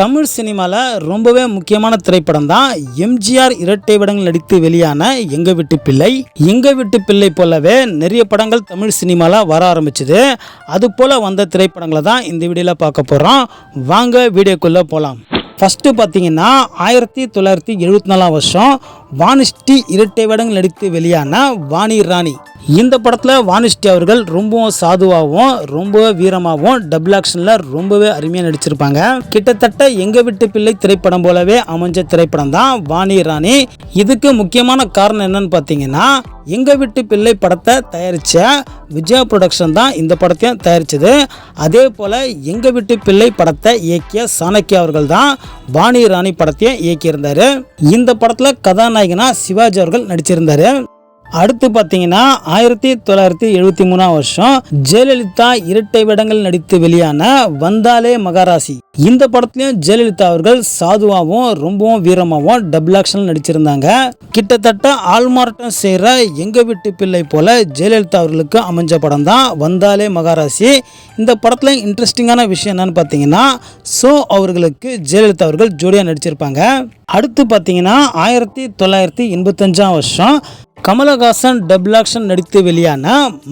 தமிழ் சினிமாவில் ரொம்பவே முக்கியமான திரைப்படம் தான் எம்ஜிஆர் இரட்டை படங்கள் நடித்து வெளியான எங்க வீட்டு பிள்ளை. எங்க வீட்டு பிள்ளை போலவே நிறைய படங்கள் தமிழ் சினிமாவில் வர ஆரம்பிச்சுது. அது போல் வந்த திரைப்படங்களை தான் இந்த வீடியோவில் பார்க்க போகிறோம் வாங்க வீடியோக்குள்ளே போகலாம் ஃபஸ்ட்டு பார்த்தீங்கன்னா ஆயிரத்தி தொள்ளாயிரத்தி எழுபத்தி நாலாம் வருஷம் வானிஷ்டி இரட்டை விடங்கள் நடித்து வெளியான வாணி ராணி. இந்த படத்தில் வானிஷ்டி அவர்கள் ரொம்பவும் சாதுவாகவும் ரொம்பவே வீரமாகவும் டபுள் ஆக்ஷனில் ரொம்பவே அருமையாக நடிச்சிருப்பாங்க. கிட்டத்தட்ட எங்கள் வீட்டு பிள்ளை திரைப்படம் போலவே அமைஞ்ச திரைப்படம் தான் வாணி ராணி. இதுக்கு முக்கியமான காரணம் என்னன்னு பார்த்தீங்கன்னா எங்கள் வீட்டு பிள்ளை படத்தை தயாரித்த விஜயா ப்ரொடக்ஷன் தான் இந்த படத்தையும் தயாரித்தது அதே போல் எங்கள் வீட்டு பிள்ளை படத்தை இயக்கிய சாணக்கியா அவர்கள் தான் வாணி ராணி படத்தையும் இயக்கியிருந்தார். இந்த படத்தில் கதாநாயகனா சிவாஜி அவர்கள் நடிச்சிருந்தார். அடுத்து பார்த்தீங்கன்னா ஆயிரத்தி தொள்ளாயிரத்தி எழுபத்தி மூணாம் வருஷம் ஜெயலலிதா இரட்டை வேடங்கள் நடித்து வெளியான வந்தாலே மகாராசி. இந்த படத்திலையும் ஜெயலலிதா அவர்கள் சாதுவாகவும் ரொம்பவும் வீரமாகவும் டபுள் ஆக்ஷன் நடிச்சிருந்தாங்க. கிட்டத்தட்ட ஆள்மார்ட்டம் செய்கிற எங்க வீட்டு பிள்ளை போல ஜெயலலிதா அவர்களுக்கு அமைஞ்ச படம் தான் வந்தாலே மகாராசி. இந்த படத்தில் இன்ட்ரெஸ்டிங்கான விஷயம் என்னன்னு பார்த்தீங்கன்னா ஸோ அவர்களுக்கு ஜெயலலிதா அவர்கள் ஜோடியாக நடிச்சிருப்பாங்க. அடுத்து பார்த்தீங்கன்னா ஆயிரத்தி தொள்ளாயிரத்தி எண்பத்தஞ்சாம் வருஷம் கமலஹாசன் டெப்லாக்ஷன் நடித்து வெளியான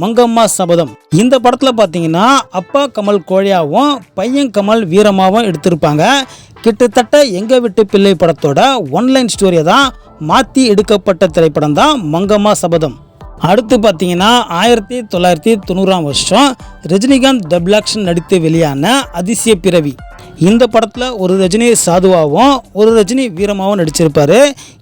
மங்கம்மா சபதம். இந்த படத்தில் பார்த்தீங்கன்னா அப்பா கமல் கோழியாவும் பையன் கமல் வீரமாவும் எடுத்திருப்பாங்க. கிட்டத்தட்ட எங்க வீட்டு பிள்ளை படத்தோட ஒன்லைன் ஸ்டோரியை தான் மாற்றி எடுக்கப்பட்ட திரைப்படம் தான் மங்கம்மா சபதம். அடுத்து பார்த்தீங்கன்னா ஆயிரத்தி தொள்ளாயிரத்தி தொண்ணூறாம் வருஷம் ரஜினிகாந்த் டெப்லாக்ஷன் நடித்து வெளியான அதிசய பிறவி. இந்த படத்தில் ஒரு ரஜினி சாதுவாகவும் ஒரு ரஜினி வீரமாகவும் நடிச்சிருப்பார்.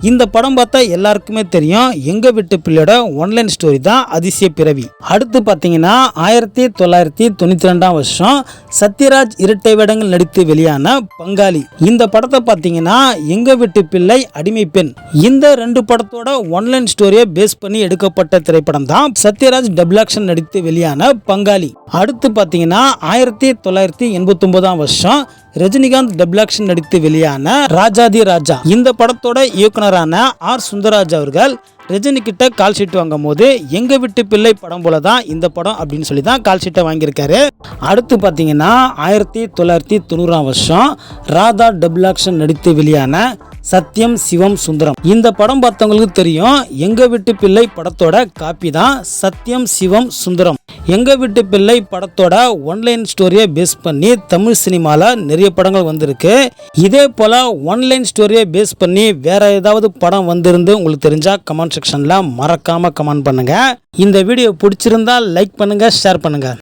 இந்த படம் பார்த்தா எல்லாருக்குமே தெரியும் எங்கள் வீட்டு பிள்ளையோட ஒன்லைன் ஸ்டோரி தான் அதிசய பிறவி. அடுத்து பார்த்தீங்கன்னா ஆயிரத்தி தொள்ளாயிரத்தி தொண்ணூற்றி ரெண்டாம் வருஷம் சத்யராஜ் இரட்டை வேடங்கள் நடித்து வெளியான பங்காளி. இந்த படத்தை பார்த்தீங்கன்னா எங்கள் வீட்டு பிள்ளை அடிமை பெண். இந்த ரெண்டு படத்தோட ஒன்லைன் ஸ்டோரியை பேஸ் பண்ணி எடுக்கப்பட்ட திரைப்படம் தான் சத்யராஜ் டபுள் ஆக்ஷன் நடித்து வெளியான பங்காளி. அடுத்து பார்த்தீங்கன்னா ஆயிரத்தி தொள்ளாயிரத்தி எண்பத்தொன்பதாம் வருஷம் ரஜினிகாந்த் டபுள் ஆக்ஷன் நடித்து வெளியான ராஜாதி ராஜா. இந்த படத்தோட இயக்குனரான ஆர் சுந்தரராஜ் அவர்கள் ரஜினி கிட்ட கால் ஷீட் வாங்கும் போது எங்க வீட்டு பிள்ளை படம் போல தான் இந்த படம் அப்படின்னு சொல்லி தான் கால் ஷீட்டை வாங்கியிருக்காரு. அடுத்து பார்த்தீங்கன்னா ஆயிரத்தி தொள்ளாயிரத்தி தொண்ணூறாம் வருஷம் ராதா டபுள் ஆக்ஷன் நடித்து வெளியான சத்யம் சிவம் சுந்தரம். இந்த படம் பார்த்தவங்களுக்கு தெரியும் எங்க வீட்டு பிள்ளை படத்தோட காப்பி தான் சத்யம் சிவம் சுந்தரம். எங்கள் வீட்டு பிள்ளை படத்தோட ஒன்லைன் ஸ்டோரியை பேஸ் பண்ணி தமிழ் சினிமாவில் நிறைய படங்கள் வந்திருக்கு. இதே போல் ஒன்லைன் ஸ்டோரியை பேஸ் பண்ணி வேற ஏதாவது படம் வந்திருந்து உங்களுக்கு தெரிஞ்சால் கமெண்ட் செக்ஷனில் மறக்காமல் கமெண்ட் பண்ணுங்கள் இந்த வீடியோ பிடிச்சிருந்தா லைக் பண்ணுங்கள் ஷேர் பண்ணுங்கள்